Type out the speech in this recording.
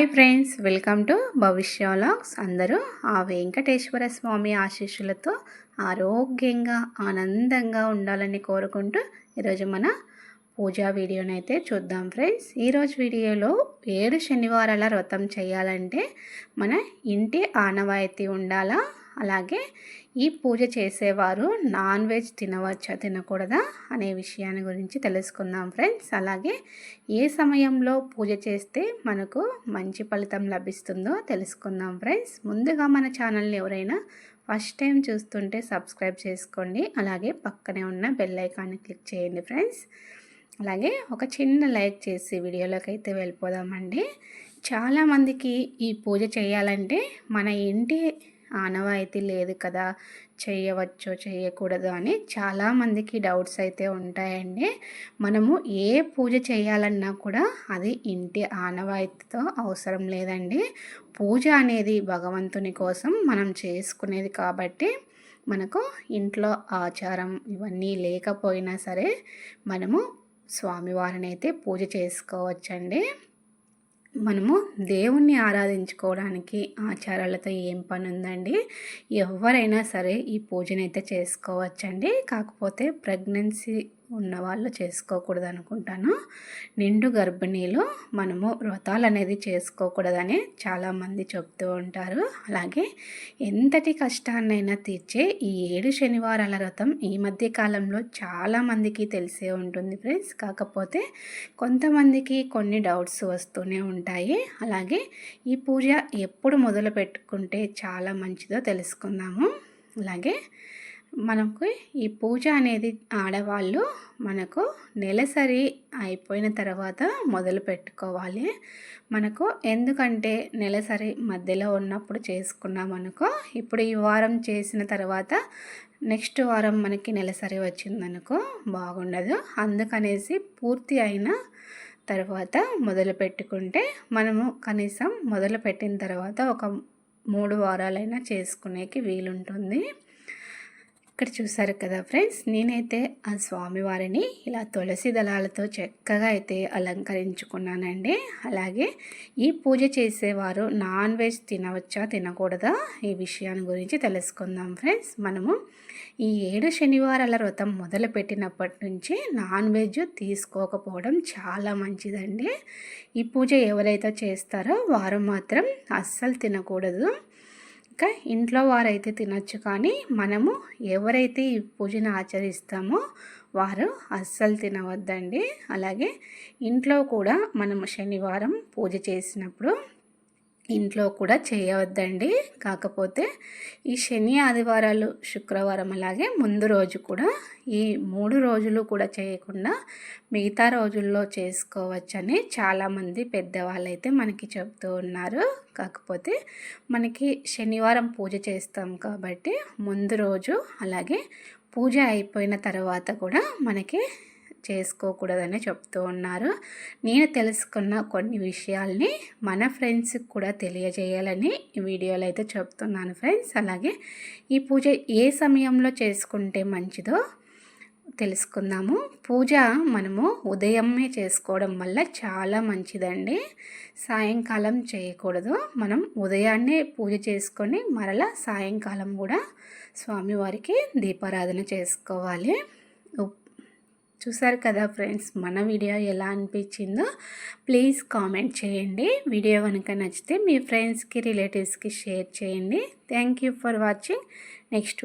Hi friends welcome to Bhavishya vlogs అందరూ ఆ వెంకటేశ్వర స్వామి ఆశీస్సులతో ఆరోగ్యంగా ఆనందంగా ఉండాలని కోరుకుంటూ ఈరోజు మన పూజా వీడియోని అయితే చూద్దాం ఫ్రెండ్స్. ఈరోజు వీడియోలో ఏడు శనివారాల వ్రతం చేయాలంటే మన ఇంటి ఆనవాయితీ ఉండాలా? అలాగే ఈ పూజ చేసేవారు నాన్ వెజ్ తినవచ్చా తినకూడదా అనే విషయాన్ని గురించి తెలుసుకుందాం ఫ్రెండ్స్. అలాగే ఏ సమయంలో పూజ చేస్తే మనకు మంచి ఫలితం లభిస్తుందో తెలుసుకుందాం ఫ్రెండ్స్. ముందుగా మన ఛానల్ని ఎవరైనా ఫస్ట్ టైం చూస్తుంటే సబ్స్క్రైబ్ చేసుకోండి. అలాగే పక్కనే ఉన్న బెల్ ఐకాన్ని క్లిక్ చేయండి ఫ్రెండ్స్. అలాగే ఒక చిన్న లైక్ చేసి వీడియోలోకి అయితే వెళ్ళిపోదామండి. చాలామందికి ఈ పూజ చేయాలంటే మన ఇంటి ఆనవాయితీ లేదు కదా చేయవచ్చో చేయకూడదు అని చాలామందికి డౌట్స్ అయితే ఉంటాయండి. మనము ఏ పూజ చేయాలన్నా కూడా అది ఇంటి ఆనవాయితీతో అవసరం లేదండి. పూజ అనేది భగవంతుని కోసం మనం చేసుకునేది కాబట్టి మనకు ఇంట్లో ఆచారం ఇవన్నీ లేకపోయినా సరే మనము స్వామివారిని అయితే పూజ చేసుకోవచ్చండి. మనము దేవుణ్ణి ఆరాధించుకోవడానికి ఆచారాలతో ఏం పని ఉందండి ఎవరైనా సరే ఈ పూజనైతే చేసుకోవచ్చండి. కాకపోతే ప్రెగ్నెన్సీ ఉన్నవాళ్ళు చేసుకోకూడదు అనుకుంటాను నిండు గర్భిణీలు మనము వ్రతాలు అనేది చేసుకోకూడదని చాలామంది చెప్తూ ఉంటారు. అలాగే ఎంతటి కష్టాన్నైనా తీర్చే ఈ ఏడు శనివారాల వ్రతం ఈ మధ్య కాలంలో చాలామందికి తెలిసే ఉంటుంది ఫ్రెండ్స్. కాకపోతే కొంతమందికి కొన్ని డౌట్స్ వస్తూనే ఉంటాయి. అలాగే ఈ పూజ ఎప్పుడు మొదలు పెట్టుకుంటే చాలా మంచిదో తెలుసుకుందాము. అలాగే మనకు ఈ పూజ అనేది ఆడవాళ్ళు మనకు నెలసరి అయిపోయిన తర్వాత మొదలు పెట్టుకోవాలి. మనకు ఎందుకంటే నెలసరి మధ్యలో ఉన్నప్పుడు చేసుకున్నాం అనుకో ఇప్పుడు ఈ వారం చేసిన తర్వాత నెక్స్ట్ వారం మనకి నెలసరి వచ్చిందనుకో బాగుండదు. అందుకనేసి పూర్తి అయిన తర్వాత మొదలు పెట్టుకుంటే మనము కనీసం మొదలు పెట్టిన తర్వాత ఒక మూడు వారాలైనా చేసుకునేకి వీలుంటుంది. ఇక్కడ చూసారు కదా ఫ్రెండ్స్ నేనైతే ఆ స్వామివారిని ఇలా తులసి దళాలతో చక్కగా అయితే అలంకరించుకున్నానండి. అలాగే ఈ పూజ చేసేవారు నాన్ వెజ్ తినవచ్చా తినకూడదా ఈ విషయాన్ని గురించి తెలుసుకుందాం ఫ్రెండ్స్. మనము ఈ ఏడు శనివారాల వ్రతం మొదలుపెట్టినప్పటి నుంచి నాన్ వెజ్ తీసుకోకపోవడం చాలా మంచిదండి. ఈ పూజ ఎవరైతే చేస్తారో వారు మాత్రం అస్సలు తినకూడదు. ఇంకా ఇంట్లో వారైతే తినచ్చు కానీ మనము ఎవరైతే ఈ పూజను ఆచరిస్తామో వారు అస్సలు తినవద్దండి. అలాగే ఇంట్లో కూడా మనం శనివారం పూజ చేసినప్పుడు ఇంట్లో కూడా చేయవద్దండి. కాకపోతే ఈ శని ఆదివారాలు శుక్రవారం అలాగే ముందు రోజు కూడా ఈ మూడు రోజులు కూడా చేయకుండా మిగతా రోజుల్లో చేసుకోవచ్చని చాలామంది పెద్దవాళ్ళు అయితే మనకి చెప్తూ ఉన్నారు. కాకపోతే మనకి శనివారం పూజ చేస్తాం కాబట్టి ముందు రోజు అలాగే పూజ అయిపోయిన తర్వాత కూడా మనకి చేసుకోకూడదని చెప్తూ ఉన్నారు. నేను తెలుసుకున్న కొన్ని విషయాల్ని మన ఫ్రెండ్స్కి కూడా తెలియజేయాలని ఈ వీడియోలో అయితే చెప్తున్నాను ఫ్రెండ్స్. అలాగే ఈ పూజ ఏ సమయంలో చేసుకుంటే మంచిదో తెలుసుకుందాము. పూజ మనము ఉదయమే చేసుకోవడం వల్ల చాలా మంచిదండి. సాయంకాలం చేయకూడదు. మనం ఉదయాన్నే పూజ చేసుకొని మరలా సాయంకాలం కూడా స్వామివారికి దీపారాధన చేసుకోవాలి. చూసారు కదా ఫ్రెండ్స్ మన వీడియో ఎలా అనిపించిందో ప్లీజ్ కామెంట్ చేయండి. వీడియో కనుక నచ్చితే మీ ఫ్రెండ్స్కి రిలేటివ్స్కి షేర్ చేయండి. Thank you for watching. Next